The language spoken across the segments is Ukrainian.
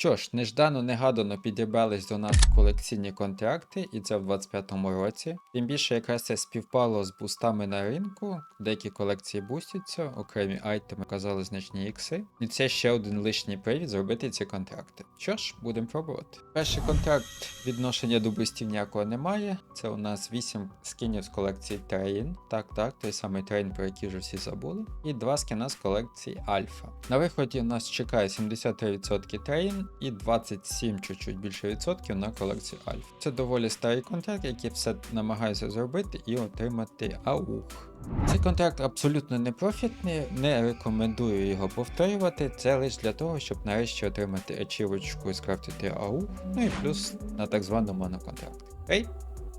Що ж, неждано негадано підібрались до нас колекційні контракти, і це в 25-му році. Тим більше якраз це співпало з бустами на ринку, деякі колекції бустяться, окремі айтеми казали значні ікси. І це ще один лишній привід зробити ці контракти. Що ж, будемо пробувати. Перший контракт відношення до бустів ніякого немає. Це у нас 8 скінів з колекції Трейн. Так, так, той самий Трейн, про який вже всі забули. І 2 скіна з колекції Альфа. На виході у нас чекає 73% Трейн і 27 чуть-чуть більше відсотків на колекцію Альфа. Це доволі старий контракт, який все намагається зробити і отримати аух. Цей контракт абсолютно не профітний, не рекомендую його повторювати. Це лише для того, щоб нарешті отримати ачівочку і скрафтити аух, ну і плюс на так звану моноконтракт. Окей?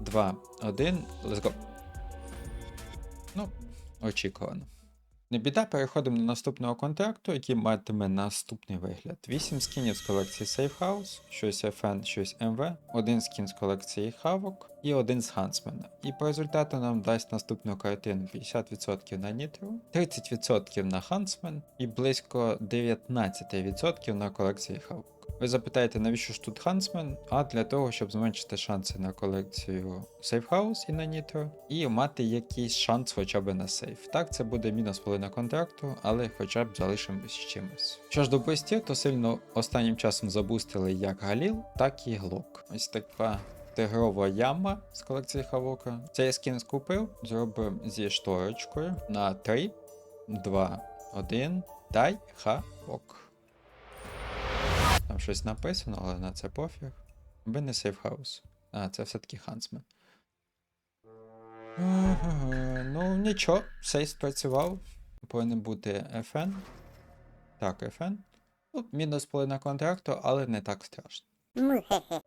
2, 1, let's go. Ну, очікувано. Не біда, переходимо до наступного контракту, який матиме наступний вигляд. 8 скінів з колекції Safe House, щось FN, щось MV, один скін з колекції Хавок і один з Хансмена. І по результату нам дасть наступну картину 50% на Nitro, 30% на Хансмен і близько 19% на колекції Хавок. Ви запитаєте, навіщо ж тут Хансмен? А для того, щоб зменшити шанси на колекцію House і на Nitro, і мати якийсь шанс хоча б на сейф. Так, це буде мінус половина контракту, але хоча б залишимось чимось. Що ж до бустів, то сильно останнім часом забустили як Галіл, так і Глок. Ось така тигрова яма з колекції Хавока. Цей скін скупив, зробив зі шторочкою на 3, 2, 1, дай хавок. Щось написано, але на це пофіг. Аби не сейфхаус. А, це все-таки Хансмен. Ну, нічого, сейф спрацював. Повинен бути FN. Так, FN. Ну, мінус половина контракту, але не так страшно.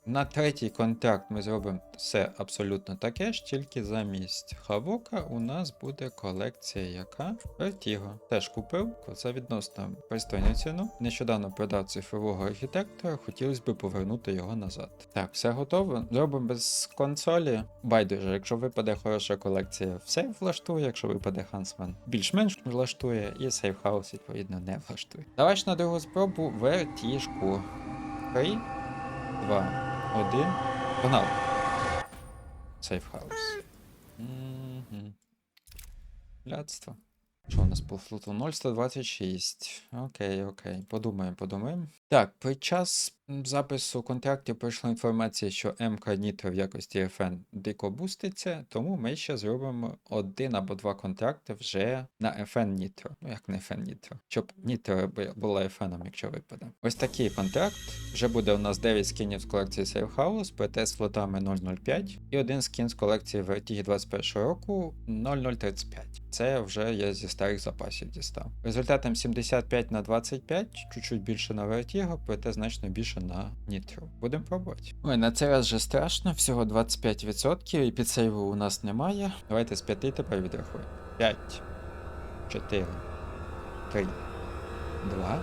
На третій контракт ми зробимо все абсолютно таке ж, тільки замість Хавока у нас буде колекція, яка Vertigo. Теж купив, це відносно пристойну ціну. Нещодавно продав цифрового архітектора, хотілося б повернути його назад. Так, все готово. Зробимо без консолі. Байдуже, якщо випаде хороша колекція, все влаштує, якщо випаде Хансман, більш-менш влаштує, і сейфхаус, відповідно, не влаштує. Давай ж на другу спробу вертішку. Три. Два, один. Погнали. Сейфхаус. Блядство. Що у нас по флоту? 0,126. Окей, окей. Подумаємо, подумаємо. Так, під час запису контрактів пройшла інформація, що МК Nitro в якості FN дико буститься, тому ми ще зробимо один або два контракти вже на FN Nitro. Ну як не FN Nitro. Щоб би- була FN, якщо випаде. Ось такий контракт. Вже буде у нас 9 скінів з колекції Safe House, ПТ з флотами 005 і один скін з колекції Vertigo 21 року 0035. Це вже я зі старих запасів дістав. Результатом 75 на 25, чуть-чуть більше на Vertigo, проте значно більше на Nitro. Будемо пробувати. Ой, на цей раз вже страшно, всього 25%, і підсейву у нас немає. Давайте з 5 тепер відрахуємо. 5, 4, 3, 2,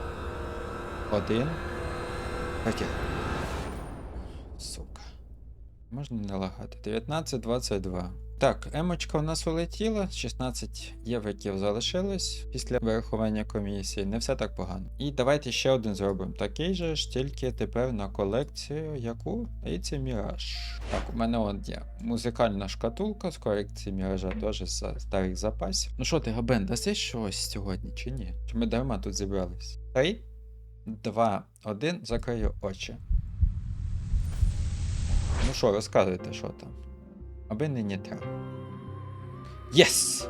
1. Vertigo. Сука. Можна не лагати. 19, 22. Так, емочка у нас улетіла, 16 євриків залишилось після вирахування комісії. Не все так погано. І давайте ще один зробимо. Такий же ж, тільки тепер на колекцію, яку? І це Міраж. Так, у мене от є музикальна шкатулка з колекції Міража, теж з старих запасів. Ну що ти, Габен, даси щось сьогодні чи ні? Чи ми дарма тут зібрались? 3, 2, 1, закрию очі. Ну що, розказуйте, що там. Аби нині треба. Єс!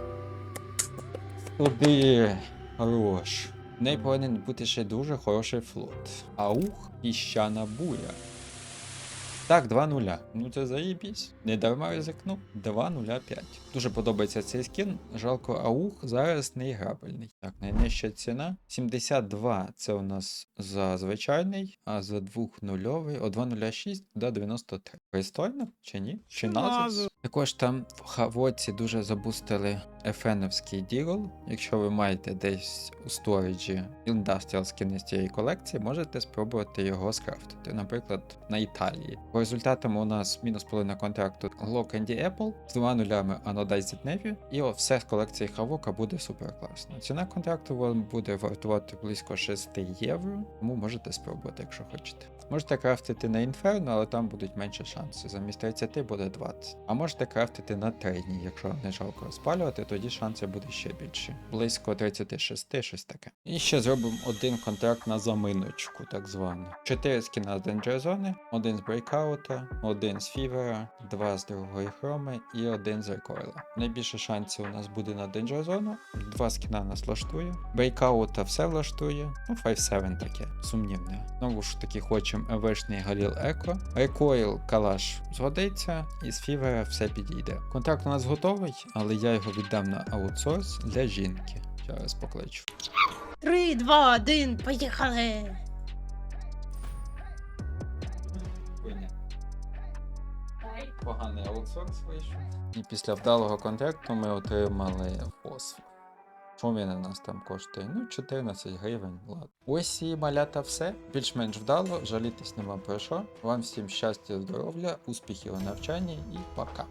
Туди! Хорош. В неї повинен бути ще дуже хороший флот. Аух, піщана буря. Так, 2-0. Ну це заєбісь. Не дарма ризикнув. 2-0-5. Дуже подобається цей скін. Жалко, аух зараз не грабельний. Так, найнижча ціна. 72 це у нас за звичайний, а за 2-0, о 2-0-6 до 93. Пристойно чи ні? Чи назис? Також там в хавоці дуже забустили ефеновський дігл. Якщо ви маєте десь у сторіджі індастріал скини з цієї колекції, можете спробувати його скрафтити, наприклад, на Італії. По результатам у нас мінус половина контракту Glock Apple з двома нулями Anodized Navy, і все з колекції Хавока буде супер класно. Ціна контракту вам буде вартувати близько 6 євро, тому можете спробувати, якщо хочете. Можете крафтити на Inferno, але там будуть менші шанси. Замість 30 буде 20. А можете крафтити на трейні, якщо не жалко розпалювати, тоді шанси будуть ще більші. Близько 36, щось таке. І ще зробимо один контракт на заминочку, так звану. 4 скіна з Danger Zone, один з Брейкаута, один з Фівера, два з другої хроми і один з Рекойла. Найбільше шансів у нас буде на Danger Zone, два скіна нас влаштує. Брейкаута все влаштує, ну 5-7 таке, сумнівне. Знову ж таки хочемо ЕВшний Галіл Еко. Рекойл Калаш згодиться, і з Фівера все підійде. Контракт у нас готовий, але я його віддам на аутсорс для жінки. Зараз покличу. Три, два, один, поїхали! Поганий аутсорс вийшов. І після вдалого контракту ми отримали фосфор. Що він у нас там коштує? Ну, 14 гривень, ладно. Ось і малята все. Більш-менш вдало, жалітись нема про що. Вам всім щастя, здоров'я, успіхів у навчанні і пока.